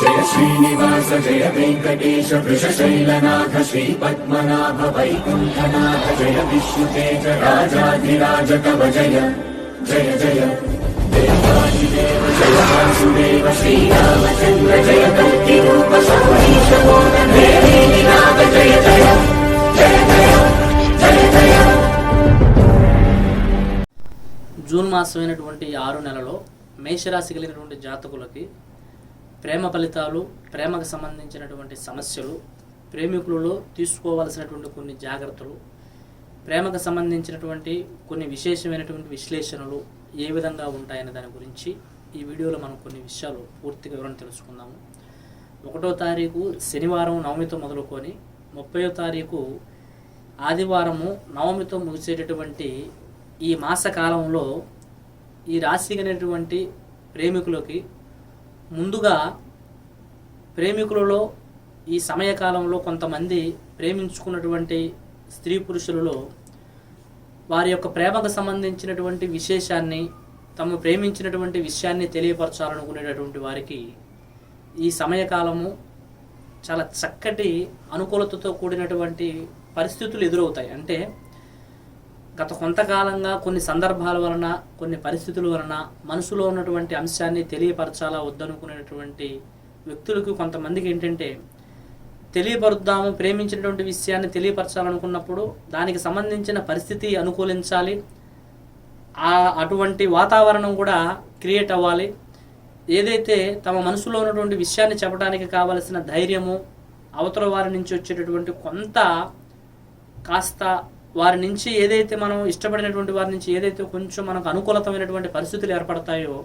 జయ శ్రీనివాస జయ వెంకటేశ వృషశైలనాథ శ్రీ పద్మనాభ వైకుంఠనాథ జయ విష్ణుతేజ రాజాధిరాజ కవ జయ జయ జయ. దేవాదిదేవ జయ వాసుదేవ శ్రీరామచంద్ర జయ కల్కి రూప సౌరీశ నాథ జయ జయ జయ జయ జయ జయ. జూన్ మాసమైనటువంటి ఆరు నెలలో మేషరాశి కలిగినటువంటి జాతకులకి ప్రేమ ఫలితాలు ప్రేమకు సంబంధించినటువంటి సమస్యలు ప్రేమికులలో తీసుకోవాల్సినటువంటి కొన్ని జాగ్రత్తలు ప్రేమకు సంబంధించినటువంటి కొన్ని విశేషమైనటువంటి విశ్లేషణలు ఏ విధంగా ఉంటాయనే దాని గురించి ఈ వీడియోలో మనం కొన్ని విషయాలు పూర్తిగా వివరణ తెలుసుకుందాము. ఒకటో తారీఖు శనివారం నవమితో మొదలుకొని ముప్పయో తారీఖు ఆదివారము నవమితో ముగిసేటటువంటి ఈ మాస కాలంలో ఈ రాశి అనేటువంటి ప్రేమికులకి ముందుగా ప్రేమికులలో ఈ సమయకాలంలో కొంతమంది ప్రేమించుకున్నటువంటి స్త్రీ పురుషులలో వారి యొక్క ప్రేమకు సంబంధించినటువంటి విశేషాన్ని తమ ప్రేమించినటువంటి విషయాన్ని తెలియపరచాలనుకునేటటువంటి వారికి ఈ సమయకాలము చాలా చక్కటి అనుకూలతతో కూడినటువంటి పరిస్థితులు ఎదురవుతాయి. అంటే గత కొంతకాలంగా కొన్ని సందర్భాల వలన కొన్ని పరిస్థితుల వలన మనసులో ఉన్నటువంటి అంశాన్ని తెలియపరచాలా వద్దనుకునేటువంటి వ్యక్తులకు కొంతమందికి ఏంటంటే తెలియపరుద్దాము ప్రేమించినటువంటి విషయాన్ని తెలియపరచాలనుకున్నప్పుడు దానికి సంబంధించిన పరిస్థితి అనుకూలించాలి. ఆ అటువంటి వాతావరణం కూడా క్రియేట్ అవ్వాలి. ఏదైతే తమ మనసులో ఉన్నటువంటి విషయాన్ని చెప్పడానికి కావలసిన ధైర్యము అవతల వారి నుంచి వచ్చేటటువంటి కొంత కాస్త వారి నుంచి ఏదైతే మనం ఇష్టపడినటువంటి వారి నుంచి ఏదైతే కొంచెం మనకు అనుకూలతమైనటువంటి పరిస్థితులు ఏర్పడతాయో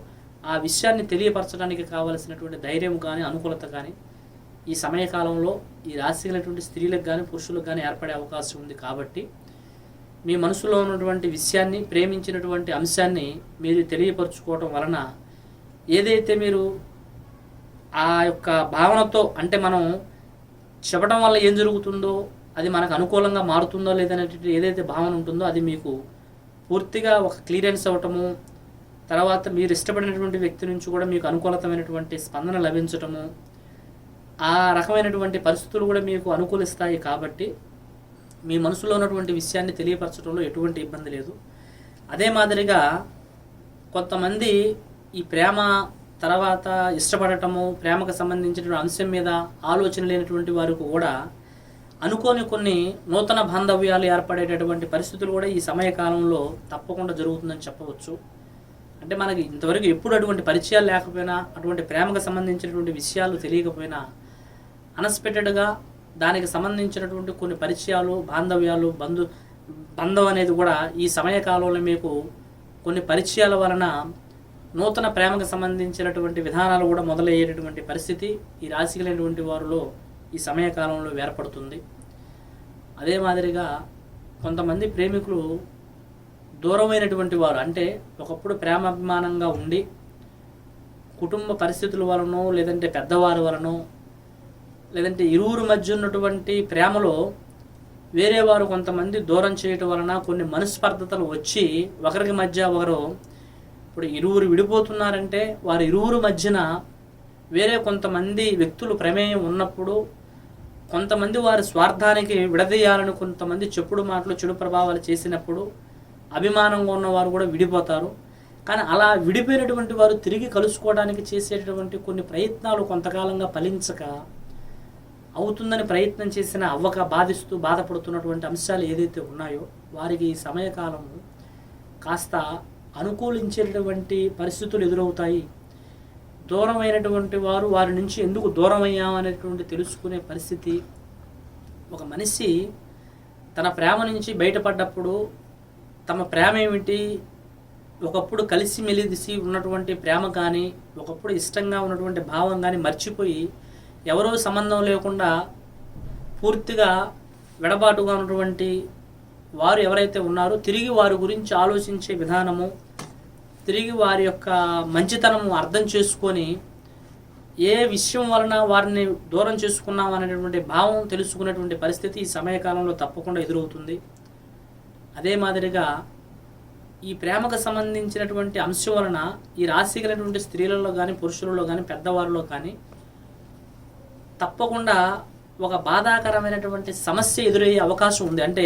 ఆ విషయాన్ని తెలియపరచడానికి కావలసినటువంటి ధైర్యం కానీ అనుకూలత కానీ ఈ సమయకాలంలో ఈ రాసిగలటువంటి స్త్రీలకు కానీ పురుషులకు కానీ ఏర్పడే అవకాశం ఉంది కాబట్టి మీ మనసులో ఉన్నటువంటి విషయాన్ని ప్రేమించినటువంటి అంశాన్ని మీరు తెలియపరచుకోవటం వలన ఏదైతే మీరు ఆ యొక్క భావనతో అంటే మనం చెప్పడం వల్ల ఏం జరుగుతుందో అది మనకు అనుకూలంగా మారుతుందో లేదనేటువంటి ఏదైతే భావన ఉంటుందో అది మీకు పూర్తిగా ఒక క్లియరెన్స్ అవ్వటము తర్వాత మీరు ఇష్టపడినటువంటి వ్యక్తి నుంచి కూడా మీకు అనుకూలతమైనటువంటి స్పందన లభించటము ఆ రకమైనటువంటి పరిస్థితులు కూడా మీకు అనుకూలిస్తాయి కాబట్టి మీ మనసులో ఉన్నటువంటి విషయాన్ని తెలియపరచడంలో ఎటువంటి ఇబ్బంది లేదు. అదే మాదిరిగా కొంతమంది ఈ ప్రేమ తర్వాత ఇష్టపడటము ప్రేమకు సంబంధించినటువంటి అంశం మీద ఆలోచన లేనటువంటి వారికి కూడా అనుకోని కొన్ని నూతన బాంధవ్యాలు ఏర్పడేటటువంటి పరిస్థితులు కూడా ఈ సమయకాలంలో తప్పకుండా జరుగుతుందని చెప్పవచ్చు. అంటే మనకి ఇంతవరకు ఎప్పుడు అటువంటి పరిచయాలు లేకపోయినా అటువంటి ప్రేమకు సంబంధించినటువంటి విషయాలు తెలియకపోయినా అన్ఎక్స్పెక్టెడ్గా దానికి సంబంధించినటువంటి కొన్ని పరిచయాలు బాంధవ్యాలు బంధు బంధం అనేది కూడా ఈ సమయకాలంలో మీకు కొన్ని పరిచయాల వలన నూతన ప్రేమకు సంబంధించినటువంటి విధానాలు కూడా మొదలయ్యేటటువంటి పరిస్థితి ఈ రాశి కలిగినటువంటి వారిలో ఈ సమయకాలంలో ఏర్పడుతుంది. అదే మాదిరిగా కొంతమంది ప్రేమికులు దూరమైనటువంటి వారు అంటే ఒకప్పుడు ప్రేమాభిమానంగా ఉండి కుటుంబ పరిస్థితుల వలనో లేదంటే పెద్దవారి వలనో లేదంటే ఇరువురు మధ్య ఉన్నటువంటి ప్రేమలో వేరే వారు కొంతమంది దూరం చేయటం వలన కొన్ని మనస్పర్ధతలు వచ్చి ఒకరికి మధ్య ఒకరు ఇప్పుడు ఇరువురు విడిపోతున్నారంటే వారు ఇరువురు మధ్యన వేరే కొంతమంది వ్యక్తులు ప్రమేయం ఉన్నప్పుడు కొంతమంది వారి స్వార్థానికి విడదీయాలని కొంతమంది చెప్పుడు మాటలు చెడు ప్రభావాలు చేసినప్పుడు అభిమానంగా ఉన్నవారు కూడా విడిపోతారు. కానీ అలా విడిపోయినటువంటి వారు తిరిగి కలుసుకోవడానికి చేసేటటువంటి కొన్ని ప్రయత్నాలు కొంతకాలంగా ఫలించక అవుతుందని ప్రయత్నం చేసిన అవ్వక బాధిస్తూ బాధపడుతున్నటువంటి అంశాలు ఏదైతే ఉన్నాయో వారికి ఈ సమయకాలము కాస్త అనుకూలించేటటువంటి పరిస్థితులు ఎదురవుతాయి. దూరమైనటువంటి వారు వారి నుంచి ఎందుకు దూరం అయ్యామనేటువంటి తెలుసుకునే పరిస్థితి. ఒక మనిషి తన ప్రేమ నుంచి బయటపడ్డప్పుడు తమ ప్రేమ ఏమిటి ఒకప్పుడు కలిసి మెలిసి ఉన్నటువంటి ప్రేమ కానీ ఒకప్పుడు ఇష్టంగా ఉన్నటువంటి భావం కానీ మర్చిపోయి ఎవరో సంబంధం లేకుండా పూర్తిగా వెడబాటుగా ఉన్నటువంటి వారు ఎవరైతే ఉన్నారో తిరిగి వారి గురించి ఆలోచించే విధానము తిరిగి వారి యొక్క మంచితనం అర్థం చేసుకొని ఏ విషయం వలన వారిని దూరం చేసుకున్నాం అనేటువంటి భావం తెలుసుకునేటువంటి పరిస్థితి ఈ సమయకాలంలో తప్పకుండా ఎదురవుతుంది. అదే మాదిరిగా ఈ ప్రేమకు సంబంధించినటువంటి అంశం వలన ఈ రాశి కలిగినటువంటి స్త్రీలలో కానీ పురుషులలో కానీ పెద్దవారిలో కానీ తప్పకుండా ఒక బాధాకరమైనటువంటి సమస్య ఎదురయ్యే అవకాశం ఉంది. అంటే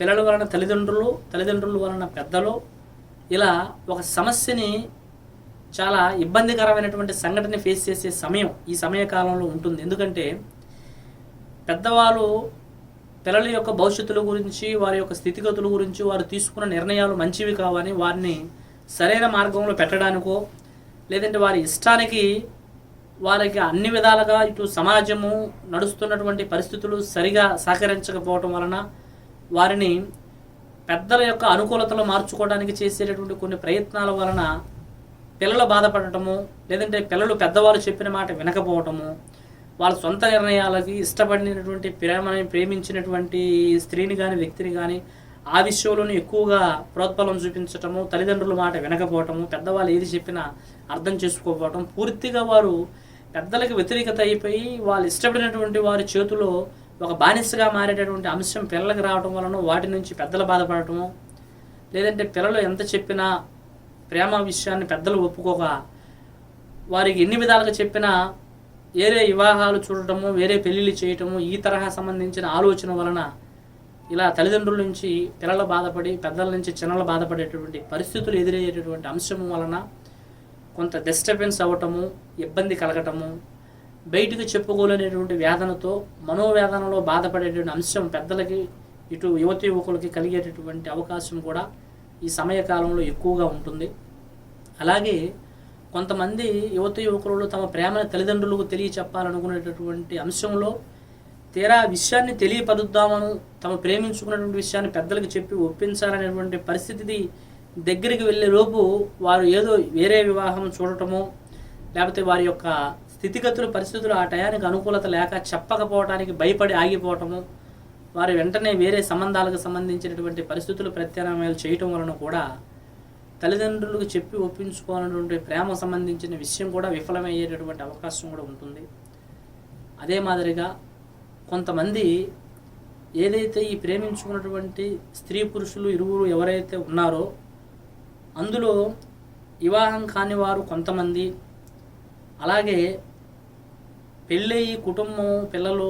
పిల్లల వలన తల్లిదండ్రులు తల్లిదండ్రుల వలన పెద్దలు ఇలా ఒక సమస్యని చాలా ఇబ్బందికరమైనటువంటి సంఘటన ఫేస్ చేసే సమయం ఈ సమయ కాలంలో ఉంటుంది. ఎందుకంటే పెద్దవాళ్ళు పిల్లల యొక్క భవిష్యత్తుల గురించి వారి యొక్క స్థితిగతుల గురించి వారు తీసుకున్న నిర్ణయాలు మంచివి కావని వారిని సరైన మార్గంలో పెట్టడానికో లేదంటే వారి ఇష్టానికి వారికి అన్ని విధాలుగా ఇటు సమాజము నడుస్తున్నటువంటి పరిస్థితులు సరిగా సహకరించకపోవటం వలన వారిని పెద్దల యొక్క అనుకూలతలు మార్చుకోవడానికి చేసేటటువంటి కొన్ని ప్రయత్నాల వలన పిల్లలు బాధపడటము లేదంటే పిల్లలు పెద్దవాళ్ళు చెప్పిన మాట వినకపోవటము వాళ్ళ సొంత నిర్ణయాలకి ఇష్టపడినటువంటి ప్రేమని ప్రేమించినటువంటి స్త్రీని కానీ వ్యక్తిని కానీ ఆ విషయంలోనే ఎక్కువగా ప్రోత్బలం చూపించటము తల్లిదండ్రుల మాట వినకపోవటము పెద్దవాళ్ళు ఏది చెప్పినా అర్థం చేసుకోకపోవటం పూర్తిగా వారు పెద్దలకు వ్యతిరేకత అయిపోయి వాళ్ళు ఇష్టపడినటువంటి వారి చేతిలో ఒక బానిసగా మారేటటువంటి అంశం పిల్లలకు రావటం వలన వాటి నుంచి పెద్దలు బాధపడటము లేదంటే పిల్లలు ఎంత చెప్పినా ప్రేమ విషయాన్ని పెద్దలు ఒప్పుకోక వారికి ఎన్ని విధాలుగా చెప్పినా వేరే వివాహాలు చూడటము వేరే పెళ్ళిళ్ళు చేయటము ఈ తరహా సంబంధించిన ఆలోచన వలన ఇలా తల్లిదండ్రుల నుంచి పిల్లలు బాధపడి పెద్దల నుంచి చిన్నలు బాధపడేటటువంటి పరిస్థితులు ఎదురయ్యేటటువంటి అంశం వలన కొంత డిస్టర్బెన్స్ అవ్వటము ఇబ్బంది కలగటము బయటకు చెప్పుకోలేనటువంటి వేదనతో మనోవేదనలో బాధపడేటువంటి అంశం పెద్దలకి ఇటు యువతి యువకులకి కలిగేటటువంటి అవకాశం కూడా ఈ సమయకాలంలో ఎక్కువగా ఉంటుంది. అలాగే కొంతమంది యువత యువకులు తమ ప్రేమను తల్లిదండ్రులకు తెలియచెప్పాలనుకునేటటువంటి అంశంలో తీరా విషయాన్ని తెలియపరుద్దామను తమ ప్రేమించుకున్నటువంటి విషయాన్ని పెద్దలకు చెప్పి ఒప్పించాలనేటువంటి పరిస్థితి దగ్గరికి వెళ్ళే లోపు వారు ఏదో వేరే వివాహం చూడటమో లేకపోతే వారి యొక్క స్థితిగతులు పరిస్థితులు ఆ టయానికి అనుకూలత లేక చెప్పకపోవటానికి భయపడి ఆగిపోవటము వారు వెంటనే వేరే సంబంధాలకు సంబంధించినటువంటి పరిస్థితులు ప్రత్యామ్నాయాలు చేయటం వలన కూడా తల్లిదండ్రులకు చెప్పి ఒప్పించుకోవాలన్నటువంటి ప్రేమ సంబంధించిన విషయం కూడా విఫలమయ్యేటటువంటి అవకాశం కూడా ఉంటుంది. అదే మాదిరిగా కొంతమంది ఏదైతే ఈ ప్రేమించుకున్నటువంటి స్త్రీ పురుషులు ఇరువురు ఎవరైతే ఉన్నారో అందులో వివాహం కాని వారు కొంతమంది. అలాగే పెళ్ళయి కుటుంబం పిల్లలు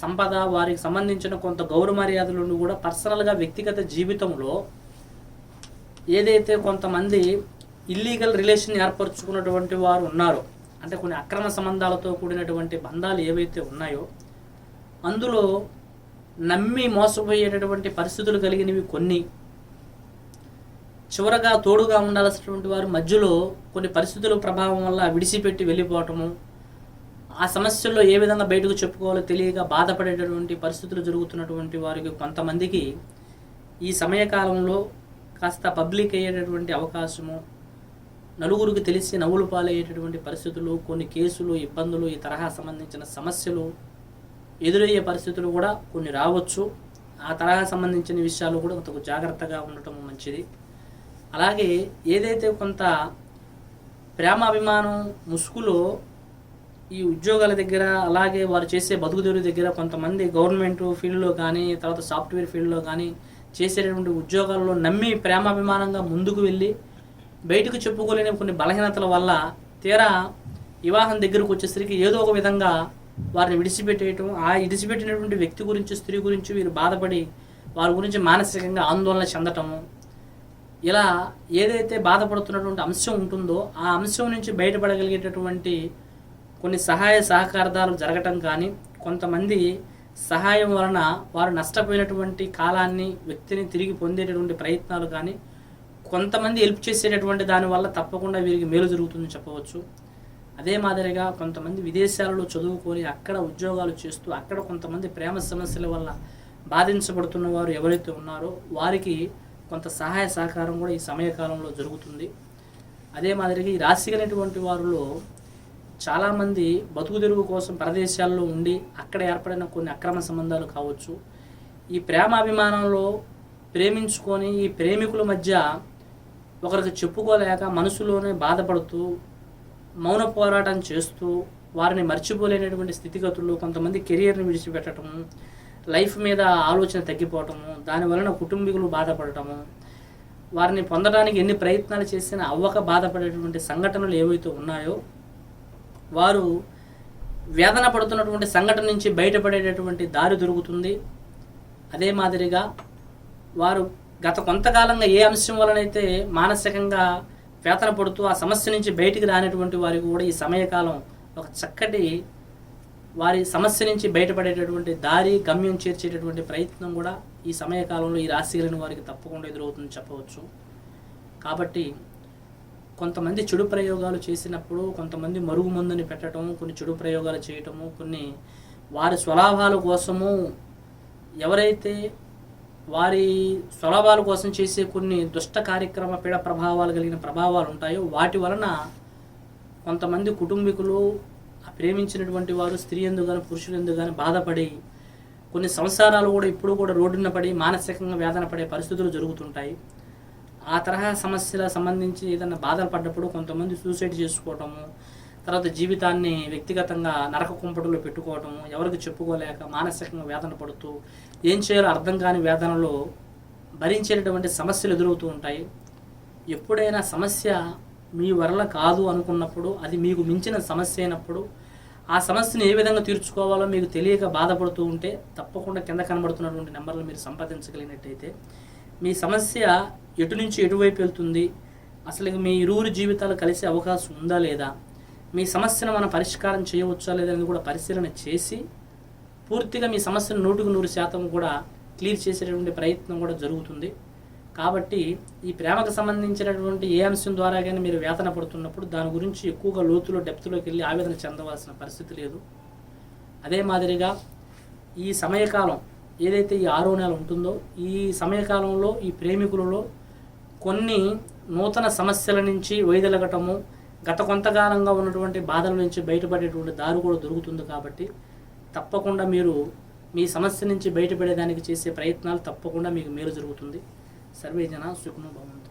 సంపద వారికి సంబంధించిన కొంత గౌరవ మర్యాదలను కూడా పర్సనల్గా వ్యక్తిగత జీవితంలో ఏదైతే కొంతమంది ఇల్లీగల్ రిలేషన్ ఏర్పరచుకున్నటువంటి వారు ఉన్నారో అంటే కొన్ని అక్రమ సంబంధాలతో కూడినటువంటి బంధాలు ఏవైతే ఉన్నాయో అందులో నమ్మి మోసపోయేటటువంటి పరిస్థితులు కలిగినవి కొన్ని. చివరగా తోడుగా ఉండాల్సినటువంటి వారి మధ్యలో కొన్ని పరిస్థితుల ప్రభావం వల్ల విడిచిపెట్టి వెళ్ళిపోవటము ఆ సమస్యల్లో ఏ విధంగా బయటకు చెప్పుకోవాలో తెలియక బాధపడేటటువంటి పరిస్థితులు జరుగుతున్నటువంటి వారికి కొంతమందికి ఈ సమయకాలంలో కాస్త పబ్లిక్ అయ్యేటటువంటి అవకాశము నలుగురికి తెలిసి నవ్వులు పాలయ్యేటటువంటి పరిస్థితులు కొన్ని కేసులు ఇబ్బందులు ఈ తరహా సంబంధించిన సమస్యలు ఎదురయ్యే పరిస్థితులు కూడా కొన్ని రావచ్చు. ఆ తరహా సంబంధించిన విషయాలు కూడా కొంత జాగ్రత్తగా ఉండటం మంచిది. అలాగే ఏదైతే కొంత ప్రేమాభిమానం ముసుగులో ఈ ఉద్యోగాల దగ్గర అలాగే వారు చేసే బతుకుదెరువు దగ్గర కొంతమంది గవర్నమెంట్ ఫీల్డ్లో కానీ తర్వాత సాఫ్ట్వేర్ ఫీల్డ్లో కానీ చేసేటటువంటి ఉద్యోగాల్లో నమ్మి ప్రేమాభిమానంగా ముందుకు వెళ్ళి బయటకు చెప్పుకోలేని కొన్ని బలహీనతల వల్ల తీరా వివాహం దగ్గరకు వచ్చేసరికి ఏదో ఒక విధంగా వారిని విడిచిపెట్టేయటం ఆ విడిచిపెట్టినటువంటి వ్యక్తి గురించి స్త్రీ గురించి వీరు బాధపడి వారి గురించి మానసికంగా ఆందోళన చెందటము. ఇలా ఏదైతే బాధపడుతున్నటువంటి అంశం ఉంటుందో ఆ అంశం నుంచి బయటపడగలిగేటటువంటి కొన్ని సహాయ సహకారదాలు జరగటం కానీ కొంతమంది సహాయం వలన వారు నష్టపోయినటువంటి కాలాన్ని వ్యక్తిని తిరిగి పొందేటటువంటి ప్రయత్నాలు కానీ కొంతమంది హెల్ప్ చేసేటటువంటి దానివల్ల తప్పకుండా వీరికి మేలు జరుగుతుందని చెప్పవచ్చు. అదే మాదిరిగా కొంతమంది విదేశాలలో చదువుకొని అక్కడ ఉద్యోగాలు చేస్తూ అక్కడ కొంతమంది ప్రేమ సమస్యల వల్ల బాధించబడుతున్న వారు ఎవరైతే ఉన్నారో వారికి కొంత సహాయ సహకారం కూడా ఈ సమయకాలంలో జరుగుతుంది. అదే మాదిరిగా ఈ రాశి కలిగినటువంటి వారిలో చాలామంది బతుకు తెరుగు కోసం ప్రదేశాల్లో ఉండి అక్కడ ఏర్పడిన కొన్ని అక్రమ సంబంధాలు కావచ్చు. ఈ ప్రేమాభిమానంలో ప్రేమించుకొని ఈ ప్రేమికుల మధ్య ఒకరికి చెప్పుకోలేక మనసులోనే బాధపడుతూ మౌన పోరాటం చేస్తూ వారిని మర్చిపోలేనటువంటి స్థితిగతుల్లో కొంతమంది కెరియర్ని విడిచిపెట్టడం లైఫ్ మీద ఆలోచన తగ్గిపోవటము దాని వలన కుటుంబీకులు బాధపడటము వారిని పొందడానికి ఎన్ని ప్రయత్నాలు చేసినా అవ్వక బాధపడేటువంటి సంఘటనలు ఏవైతే ఉన్నాయో వారు వేదన పడుతున్నటువంటి సంఘటన నుంచి బయటపడేటటువంటి దారి దొరుకుతుంది. అదే మాదిరిగా వారు గత కొంతకాలంగా ఏ అంశం వలనైతే మానసికంగా వేతన పడుతూ ఆ సమస్య నుంచి బయటికి రానటువంటి వారికి కూడా ఈ సమయకాలం ఒక చక్కటి వారి సమస్య నుంచి బయటపడేటటువంటి దారి గమ్యం చేర్చేటటువంటి ప్రయత్నం కూడా ఈ సమయకాలంలో ఈ రాశి కలిగిన వారికి తప్పకుండా ఎదురవుతుందని చెప్పవచ్చు. కాబట్టి కొంతమంది చెడు ప్రయోగాలు చేసినప్పుడు కొంతమంది మరుగు మందుని పెట్టడం కొన్ని చెడు ప్రయోగాలు చేయటము కొన్ని వారి స్వలాభాల కోసము ఎవరైతే వారి స్వలాభాల కోసం చేసే కొన్ని దుష్ట కార్యక్రమ పీడ ప్రభావాలు కలిగిన ప్రభావాలు ఉంటాయో వాటి వలన కొంతమంది కుటుంబీకులు ప్రేమించినటువంటి వారు స్త్రీ ఎందు కానీ పురుషులు ఎందుకు కానీ బాధపడి కొన్ని సంసారాలు కూడా ఇప్పుడు కూడా రోడ్డున పడి మానసికంగా వేదన పడే పరిస్థితులు జరుగుతుంటాయి. ఆ తరహా సమస్యల సంబంధించి ఏదైనా బాధలు పడ్డప్పుడు కొంతమంది సూసైడ్ చేసుకోవటము తర్వాత జీవితాన్ని వ్యక్తిగతంగా నరక కుంపటలో పెట్టుకోవటము ఎవరికి చెప్పుకోలేక మానసికంగా వేదన పడుతూ ఏం చేయాలో అర్థం కాని వేదనలో భరించేటటువంటి సమస్యలు ఎదురవుతూ ఉంటాయి. ఎప్పుడైనా సమస్య మీ వరల కాదు అనుకున్నప్పుడు అది మీకు మించిన సమస్య అయినప్పుడు ఆ సమస్యను ఏ విధంగా తీర్చుకోవాలో మీకు తెలియక బాధపడుతూ ఉంటే తప్పకుండా కింద కనబడుతున్నటువంటి నెంబర్లు మీరు సంపాదించగలిగినట్టయితే మీ సమస్య ఎటు నుంచి ఎటువైపు వెళ్తుంది? అసలు మీ ఇరువురు జీవితాలు కలిసే అవకాశం ఉందా లేదా? మీ సమస్యను మనం పరిష్కారం చేయవచ్చా లేదా అనేది కూడా పరిశీలన చేసి పూర్తిగా మీ సమస్యను నూటికి నూరు శాతం కూడా క్లియర్ చేసేటటువంటి ప్రయత్నం కూడా జరుగుతుంది. కాబట్టి ఈ ప్రేమకు సంబంధించినటువంటి ఏ అంశం ద్వారా కానీ మీరు వేతన పడుతున్నప్పుడు దాని గురించి ఎక్కువగా లోతులో డెప్త్లోకి వెళ్ళి ఆవేదన చెందవలసిన పరిస్థితి లేదు. అదే మాదిరిగా ఈ సమయకాలం ఏదైతే ఈ ఆరో నెల ఉంటుందో ఈ సమయకాలంలో ఈ ప్రేమికులలో కొన్ని నూతన సమస్యల నుంచి వైదొలగటము గత కొంతకాలంగా ఉన్నటువంటి బాధల నుంచి బయటపడేటువంటి దారి కూడా దొరుకుతుంది కాబట్టి తప్పకుండా మీరు మీ సమస్య నుంచి బయటపడేదానికి చేసే ప్రయత్నాలు తప్పకుండా మీకు మేలు జరుగుతుంది. సర్వేజన సుఖము భవంతు.